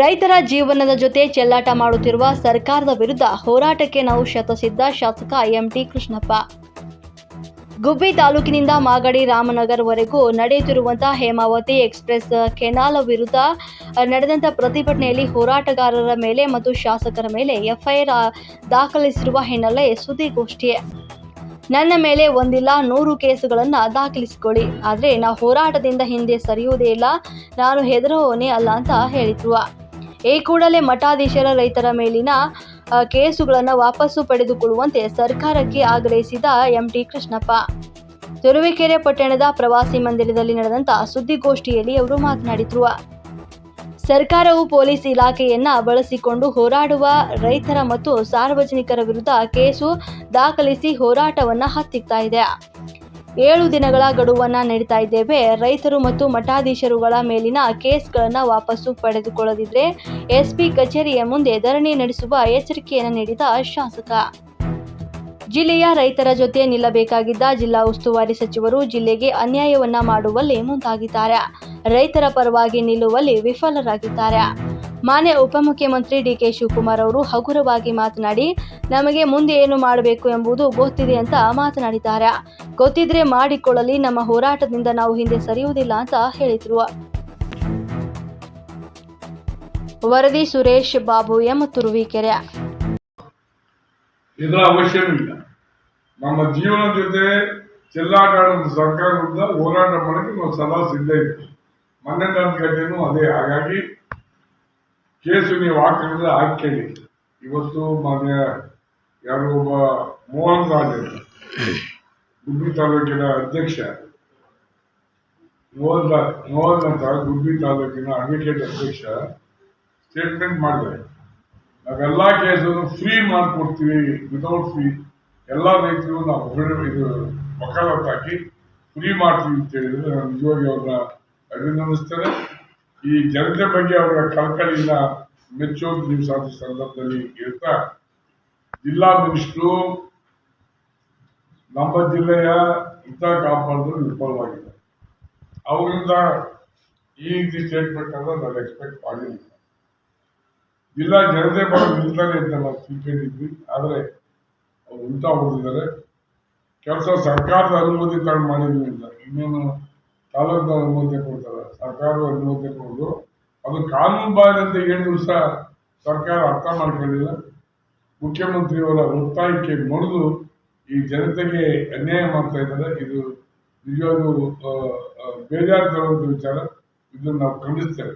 ರೈತರ ಜೀವನದ ಜೊತೆ ಚೆಲ್ಲಾಟ ಮಾಡುತ್ತಿರುವ ಸರ್ಕಾರದ ವಿರುದ್ಧ ಹೋರಾಟಕ್ಕೆ ನಾವು ಶತಸಿದ್ಧ ಶಾಸಕ ಎಂಟಿ ಕೃಷ್ಣಪ್ಪ. ಗುಬ್ಬಿ ತಾಲೂಕಿನಿಂದ ಮಾಗಡಿ ರಾಮನಗರ್ವರೆಗೂ ನಡೆಯುತ್ತಿರುವಂತಹ ಹೇಮಾವತಿ ಎಕ್ಸ್ಪ್ರೆಸ್ ಕೆನಾಲ್ ವಿರುದ್ಧ ನಡೆದಂಥ ಪ್ರತಿಭಟನೆಯಲ್ಲಿ ಹೋರಾಟಗಾರರ ಮೇಲೆ ಮತ್ತು ಶಾಸಕರ ಮೇಲೆ ಎಫ್ಐಆರ್ ದಾಖಲಿಸಿರುವ ಹಿನ್ನೆಲೆ ಸುದ್ದಿಗೋಷ್ಠಿ. ನನ್ನ ಮೇಲೆ ಒಂದಿಲ್ಲ, ನೂರು ಕೇಸುಗಳನ್ನು ದಾಖಲಿಸಿಕೊಳ್ಳಿ. ಆದರೆ ನಾ ಹೋರಾಟದಿಂದ ಹಿಂದೆ ಸರಿಯುವುದೇ ಇಲ್ಲ, ನಾನು ಹೆದರೋನೇ ಅಲ್ಲ ಅಂತ ಹೇಳಿದ್ರು. ಈ ಕೂಡಲೇ ಮಠಾಧೀಶರ ರೈತರ ಮೇಲಿನ ಕೇಸುಗಳನ್ನು ವಾಪಸ್ಸು ಪಡೆದುಕೊಳ್ಳುವಂತೆ ಸರ್ಕಾರಕ್ಕೆ ಆಗ್ರಹಿಸಿದ ಎಂಟಿ ಕೃಷ್ಣಪ್ಪ. ತುರುವೇಕೆರೆ ಪಟ್ಟಣದ ಪ್ರವಾಸಿ ಮಂದಿರದಲ್ಲಿ ನಡೆದಂತಹ ಸುದ್ದಿಗೋಷ್ಠಿಯಲ್ಲಿ ಅವರು ಮಾತನಾಡಿದರು. ಸರ್ಕಾರವು ಪೊಲೀಸ್ ಇಲಾಖೆಯನ್ನ ಬಳಸಿಕೊಂಡು ಹೋರಾಡುವ ರೈತರ ಮತ್ತು ಸಾರ್ವಜನಿಕರ ವಿರುದ್ಧ ಕೇಸು ದಾಖಲಿಸಿ ಹೋರಾಟವನ್ನ ಹತ್ತಿಕ್ತಾ ಇದೆ. ಏಳು ದಿನಗಳ ಗಡುವನ್ನ ನಡೀತಾ ಇದ್ದೇವೆ. ರೈತರು ಮತ್ತು ಮಠಾಧೀಶರುಗಳ ಮೇಲಿನ ಕೇಸ್ಗಳನ್ನು ವಾಪಸ್ಸು ಪಡೆದುಕೊಳ್ಳದಿದ್ರೆ ಎಸ್ಪಿ ಕಚೇರಿಯ ಮುಂದೆ ಧರಣಿ ನಡೆಸುವ ಎಚ್ಚರಿಕೆಯನ್ನು ನೀಡಿದ ಶಾಸಕ. ಜಿಲ್ಲೆಯ ರೈತರ ಜೊತೆ ನಿಲ್ಲಬೇಕಾಗಿದ್ದ ಜಿಲ್ಲಾ ಉಸ್ತುವಾರಿ ಸಚಿವರು ಜಿಲ್ಲೆಗೆ ಅನ್ಯಾಯವನ್ನ ಮಾಡುವಲ್ಲಿ ಮುಂದಾಗಿದ್ದಾರೆ. ರೈತರ ಪರವಾಗಿ ನಿಲ್ಲುವಲ್ಲಿ ವಿಫಲರಾಗಿದ್ದಾರೆ. ಮಾನ್ಯ ಉಪಮುಖ್ಯಮಂತ್ರಿ ಡಿಕೆ ಶಿವಕುಮಾರ್ ಅವರು ಹಗುರವಾಗಿ ಮಾತನಾಡಿ, ನಮಗೆ ಮುಂದೆ ಏನು ಮಾಡಬೇಕು ಎಂಬುದು ಗೊತ್ತಿದೆ ಅಂತ ಮಾತನಾಡಿದ್ದಾರೆ. ಗೊತ್ತಿದ್ರೆ ಮಾಡಿಕೊಳ್ಳಲಿ, ನಮ್ಮ ಹೋರಾಟದಿಂದ ನಾವು ಹಿಂದೆ ಸರಿಯುವುದಿಲ್ಲ ಅಂತ ಹೇಳಿದ್ರು. ವರದಿ ಸುರೇಶ್ ಬಾಬು ಎಂ. ತುರುವಿಕೆರೆ. ಇದರ ಅವಶ್ಯವಿಲ್ಲ. ನಮ್ಮ ಜೀವನ ಜೊತೆ ಚೆಲ್ಲಾಟ ಸರ್ಕಾರದಿಂದ ಹೋರಾಟ ಮಾಡಕ್ಕೆ ನಾವು ಸದಾ ಸಿದ್ಧ ಇದ್ದೀವಿ. ಮೊನ್ನೆ ನನ್ನ ಅದೇ ಹಾಗಾಗಿ ಕೇಸು ನೀವು ಹಾಕಿದ್ರೆ ಹಾಕಿ ಇವತ್ತು ಮಾನ್ಯ ಯಾರೋ ಒಬ್ಬ ಮೋಹನ್ ರಾಜ್ ಗುಬ್ಬಿ ತಾಲೂಕಿನ ಅಧ್ಯಕ್ಷ. ಮೋಹನ್ ಮೋಹನ್ ಅಂತ ಗುಬ್ಬಿ ತಾಲೂಕಿನ ಅಡ್ವೊಕೇಟ್ ಅಧ್ಯಕ್ಷ ಸ್ಟೇಟ್ಮೆಂಟ್ ಮಾಡಿದ್ದಾರೆ ನಾವೆಲ್ಲ ಕೇಸನ್ನು ಫ್ರೀ ಮಾಡಿಕೊಡ್ತೀವಿ ವಿತೌಟ್ ಫ್ರೀ ಎಲ್ಲ ರೈತರು ನಾವು ಇದು ಮಕ್ಕಳ ಹಾಕಿ ಫ್ರೀ ಮಾಡ್ತೀವಿ ಅಂತ ಹೇಳಿದ್ರೆ ನಾನು ನಿಜವಾಗಿ ಅವ್ರನ್ನ ಅಭಿನಂದಿಸ್ತೇನೆ. ಈ ಜನತೆ ಬಗ್ಗೆ ಅವರ ಕಳಕಳಿಯಿಂದ ಮೆಚ್ಚೋದು ನೀವು ಸಂದರ್ಭದಲ್ಲಿ ಹೇಳ್ತಾ, ಜಿಲ್ಲಾ ಮಿನಿಸ್ಟ್ರು ನಮ್ಮ ಜಿಲ್ಲೆಯ ಹಿತ ಕಾಪಾಡಲು ವಿಫಲವಾಗಿದೆ ಅವರಿಂದ ಈ ರೀತಿ ಸ್ಟೇಟ್ಮೆಂಟ್ ಅನ್ನ ನಾನು ಎಕ್ಸ್ಪೆಕ್ಟ್ ಮಾಡಿಲ್ಲ. ಜಿಲ್ಲಾ ಜನತೆ ಬರೋ ನಿಲ್ತಾನೆ ಅಂತ ನಾವು ತಿಳ್ಕೊಂಡಿದ್ವಿ, ಆದರೆ ಅವ್ರು ಉಲ್ಟಾ ಹೋಗಿದ್ದಾರೆ ಕೆಲಸ ಸರ್ಕಾರದ ಅನುಮತಿ ತಗೊಂಡು ಮಾಡಿದ್ವಿ ಅಂತ ಇನ್ನೇನು ತಾಲೂಕಿನ ಅನುಮತಿ ಕೊಡ್ತಾರೆ ಸರ್ಕಾರದ ಅನುಮತಿ ಕೊಡೋದು, ಅದು ಕಾನೂನು ಬಾರಿ ಅಂತ ಹೇಳಿದ್ರು ಸಹ ಸರ್ಕಾರ ಅರ್ಥ ಮಾಡ್ಕೊಳ್ಳಿಲ್ಲ ಮುಖ್ಯಮಂತ್ರಿಯವರ ಒತ್ತಾಯಕ್ಕೆ ಮಣಿದು ಈ ಜನತೆಗೆ ಅನ್ಯಾಯ ಮಾಡ್ತಾ ಇದ್ದಾರೆ. ಇದು ನಿಜವಾಗೂ ಬೇಜಾರು ತರುವಂಥ ವಿಚಾರ. ಇದನ್ನು ನಾವು ಖಂಡಿಸ್ತೇವೆ.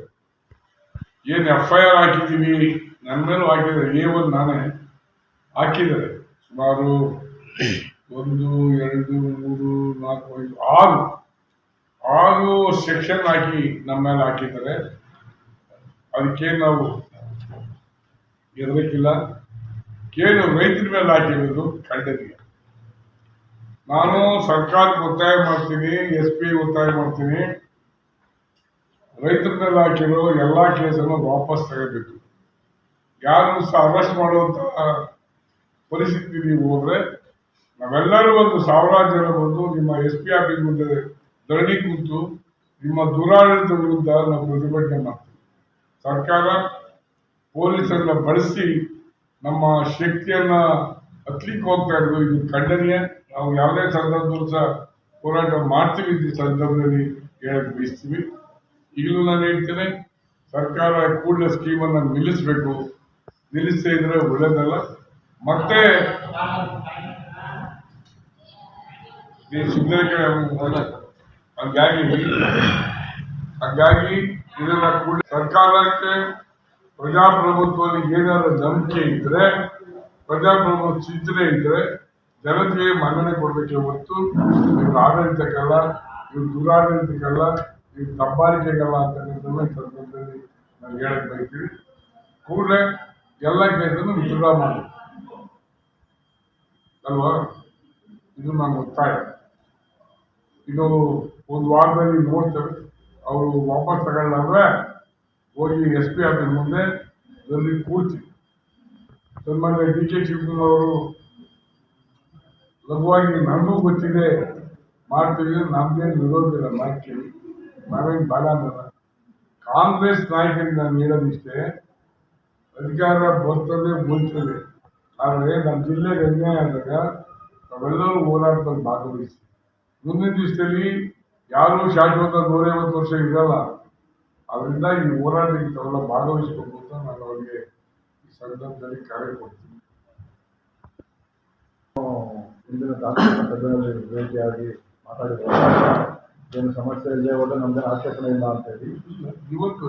ಏನು ಎಫ್ ಐ ಆರ್ ಹಾಕಿದ್ದೀವಿ ನನ್ನ ಮೇಲೂ ಹಾಕಿದ್ದಾರೆ, ಎ ಒನ್ ನಾನೇ ಹಾಕಿದ್ದಾರೆ. ಸುಮಾರು ಒಂದು, ಎರಡು, ಮೂರು, ನಾಲ್ಕು, ಐದು, ಆರು ಆರು ಸೆಕ್ಷನ್ ಹಾಕಿ ನಮ್ಮ ಮೇಲೆ ಹಾಕಿದ್ದಾರೆ. ಅದಕ್ಕೇನು ನಾವು ಇರಬೇಕಿಲ್ಲ. ಏನು ರೈತರ ಮೇಲೆ ಹಾಕಿರೋದು ಖಂಡನೀಯ. ನಾನು ಸರ್ಕಾರಕ್ಕೆ ಒತ್ತಾಯ ಮಾಡ್ತೀನಿ, ಎಸ್ ಪಿ ಒತ್ತಾಯ ಮಾಡ್ತೀನಿ. ರೈತರ ಮೇಲೆ ಹಾಕಿರೋ ಎಲ್ಲ ಕೇಸನ್ನು ವಾಪಸ್ ತಗೋಬೇಕು. ಯಾರು ಸಹ ಅರೆಸ್ಟ್ ಮಾಡುವಂತ ಪರಿಸ್ಥಿತಿ ನೀವು ಹೋದ್ರೆ ನಾವೆಲ್ಲರೂ ಒಂದು ಸಾವಿರಾರು ಜನ ಬಂದು ನಿಮ್ಮ ಎಸ್ ಪಿ ಆಫೀಸ್ ಮುಂದೆ ಧರಣಿ ಕುಂತು ನಿಮ್ಮ ದುರಾಡಳಿತ ವಿರುದ್ಧ ನಾವು ಪ್ರತಿಭಟನೆ ಮಾಡ್ತೀವಿ. ಸರ್ಕಾರ ಪೊಲೀಸರನ್ನ ಬಳಸಿ ನಮ್ಮ ಶಕ್ತಿಯನ್ನ ಹತ್ಲಿಕ್ಕೆ ಹೋಗ್ತಾ ಇರೋದು ಇದು ಖಂಡನೀಯ. ನಾವು ಯಾವುದೇ ಸಂದರ್ಭದಲ್ಲೂ ಸಹ ಹೋರಾಟ ಮಾಡ್ತೀವಿ ಈ ಸಂದರ್ಭದಲ್ಲಿ ಹೇಳಕ್ ಬಯಸ್ತೀವಿ. ಈಗಲೂ ನಾನು ಹೇಳ್ತೇನೆ, ಸರ್ಕಾರ ಕೂಡಲೇ ಸ್ಕೀಮನ್ನು ನಿಲ್ಲಿಸಬೇಕು. ನಿಲ್ಲಿಸದೇ ಇದ್ರೆ ಒಳ್ಳೇದಲ್ಲ. ಮತ್ತೆ ಸಿದ್ದರಾಮಯ್ಯ ಹಂಗಾಗಿ ಹಂಗಾಗಿ ಇದನ್ನ ಕೂಡ ಸರ್ಕಾರಕ್ಕೆ ಪ್ರಜಾಪ್ರಭುತ್ವದಲ್ಲಿ ಏನಾದರೂ ನಂಬಿಕೆ ಇದ್ರೆ, ಪ್ರಜಾಪ್ರಭುತ್ವ ಚಿಂತನೆ ಇದ್ರೆ ಜನತೆಗೆ ಮನ್ನಣೆ ಕೊಡಬೇಕೆ ಹೊರತು ಇವ್ರ ಆಡಳಿತಕ್ಕಲ್ಲ, ಇವ್ರ ದುರಾಡಳಿತಕ್ಕಲ್ಲ, ಇವ್ರ ದಬ್ಬಾಳಿಕೆಗಲ್ಲ ಅಂತಕ್ಕಂಥದ್ದು ಈ ಸಂದರ್ಭದಲ್ಲಿ ನಾನು ಹೇಳಕ್ ಬಯಸ್ತೀವಿ ಕೂಡಲೇ ಎಲ್ಲ ಕೇಸನ್ನು ವಿಚಾರ ಮಾಡಿ ಅಲ್ವಾ? ಇದು ನಾನು ಒತ್ತಾಯ. ಇದು ಒಂದು ವಾರದಲ್ಲಿ ನೋಡ್ತೇವೆ ಅವರು ವಾಪಸ್ ತಗೊಳ್ಳಾದ್ರೆ ಹೋಗಿ ಎಸ್ ಪಿ ಆಫೀಸ್ ಮುಂದೆ ಅದರಲ್ಲಿ ಕೂರ್ತಿ ಸನ್ಮಾನ್ಯ ಡಿ ಕೆ ಶಿವಕುಮಾರ್ ಅವರು, ಲಘುವಾಗಿ ನನಗೂ ಗೊತ್ತಿದೆ ಮಾಡ್ತೀವಿ ನಮ್ದೇನು ವಿರೋಧ ಇಲ್ಲ ಮಾಡ್ತೀವಿ ನಾವೇನು ಅನ್ನಲ್ಲ. ಕಾಂಗ್ರೆಸ್ ನಾಯಕರಿಗೆ ನಾನು ಅಧಿಕಾರ ಬರ್ತದೆ ಬೀಳ್ತದೆ ಆದರೆ ನಮ್ಮ ಜಿಲ್ಲೆಗೆ ಅನ್ಯಾಯ ಆದಾಗ ನಾವೆಲ್ಲರೂ ಹೋರಾಟದಲ್ಲಿ ಭಾಗವಹಿಸಿ. ಮುಂದಿನ ದಿವಸದಲ್ಲಿ ಯಾರು ಶಾಶ್ವತ ನೂರೈವತ್ತು ವರ್ಷ ಇರಲ್ಲ. ಅದರಿಂದ ಈ ಹೋರಾಟಕ್ಕೆ ತಾವೆಲ್ಲ ಭಾಗವಹಿಸಬೇಕು ಅಂತ ನಾನು ಅವರಿಗೆ ಈ ಸಂದರ್ಭದಲ್ಲಿ ಕರೆ ಕೊಡ್ತೀನಿ. ಇಂದಿನ ತಾಲೂಕಿನ ಸಭೆಯಲ್ಲಿ ಭೇಟಿಯಾಗಿ ಮಾತಾಡಿದ ಏನು ಸಮಸ್ಯೆ ಇದೆ ಹೋದ್ರೆ ನಮ್ದೇ ಆಕ್ಷೇಪಣೆ ಇಲ್ಲ ಅಂತ ಹೇಳಿ. ಇವತ್ತು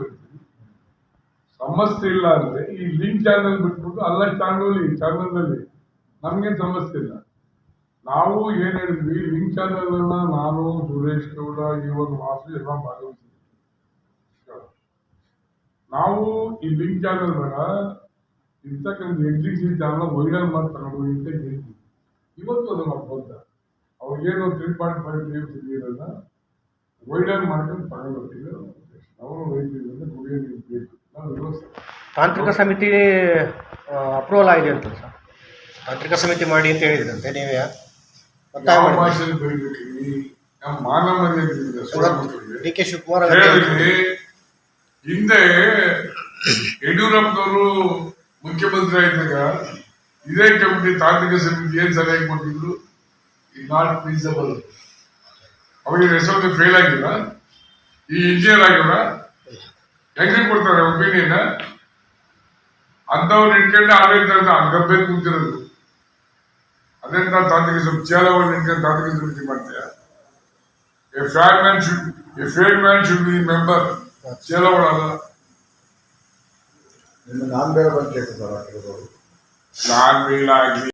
ಸಮಸ್ಯೆ ಇಲ್ಲ ಅಂದ್ರೆ ಈ ಲಿಂಕ್ ಚಾನಲ್ ಬಿಟ್ಬಿಟ್ಟು ಅಲ್ಲ ಚಾನಲ್ ಚಾನಲ್ನಲ್ಲಿ ನಮ್ಗೇನು ಸಮಸ್ಯೆ ಇಲ್ಲ. ನಾವು ಏನ್ ಹೇಳಿದ್ವಿ ಲಿಂಕ್ ಚಾನಲ್ ಅನ್ನ ನಾನು, ಸುರೇಶ್ ಗೌಡ ಇವನ್ ವಾಸು ಎಲ್ಲ ಭಾಗವಹಿಸಿದ್ವಿ ನಾವು ಈ ಲಿಂಕ್ ಚಾನಲ್ ಇರ್ತಕ್ಕಂಥ ಎಕ್ಸಿಕ್ಯೂಟಿವ್ ಚಾನಲ್ ವೈರಲ್ ಮಾಡ್ತಾರೆ ತಗೊಂಡು ಅಂತ ಹೇಳ್ತೀವಿ. ಇವತ್ತು ಅದನ್ನ ಬಂದ. ಅವ್ರಿಗೇನು ತ್ರೀ ಪಾಯಿಂಟ್ ಫೈವ್ ಟಿ ಇರೋದ ವೈರಲ್ ಮಾಡ್ಕೊಂಡು ತಗೊಂಡು ಅವರು ನಾವು ಅಂತ ಬೇಕು ವ್ಯವಸ್ಥೆ ತಾಂತ್ರಿಕ ಸಮಿತಿ ಅಪ್ರೂವಲ್ ಆಗಿದೆ ಅಂತ ಸರ್? ತಾಂತ್ರಿಕ ಸಮಿತಿ ಮಾಡಿ ಅಂತ ಹೇಳಿದ್ರಂತೆ, ನೀವೇ? ಒತ್ತಾಯ ಮಾಡಿ ನಮ್ಮ ಮರ್ಯಾದೆ. ಡಿ ಕೆ ಶಿವಕುಮಾರ್ ಹಿಂದೆ ಯಡಿಯೂರಪ್ಪನವರು ಮುಖ್ಯಮಂತ್ರಿ ಆಗಿದ್ದಾಗ ಇದೇ ಕಮಿಟಿ ತಾಂತ್ರಿಕ ಸಮಿತಿ ಏನ್ ಸಲಹೆ ಕೊಟ್ಟಿದ್ರು? ಈ ನಾಟ್ ಫೀಸಬಲ್ ಅವರಿಗೆ ಹೆಸರು ಫೇಲ್ ಆಗಿಲ್ಲ. ಈ ಇಂಜಿನಿಯರ್ ಆಗಿಲ್ಲ. ಹೆಂಗೆ ಕೊಡ್ತಾರೆ ಒಪಿನಿಯನ್ ಅಂತವ್ರು ಇಟ್ಕೊಂಡು ಆಡಳಿತ ಗಬ್ಬೆ ಕೂತಿರೋದು. ಅದೆಂತ ತಾಂತ್ರಿಕ ಸಮಿತಿ ಚೇಲವನ್ನು ಇಟ್ಕೊಂಡು ತಾಂತ್ರಿಕ ಸಮಿತಿ ಮಾಡ್ತೀಯ a fair man should a fair man should be member ಚೇಲವಳಲ್ಲ ನಿನ್ನ ನಾನು ಬೇರೆ ಬಂದು ಕೇಳ್ತೀನಿ ಸರ್ ಆಗಿರ್ಬೋದು ನಾನ್ ಬೀಳಾಗ್ಲಿ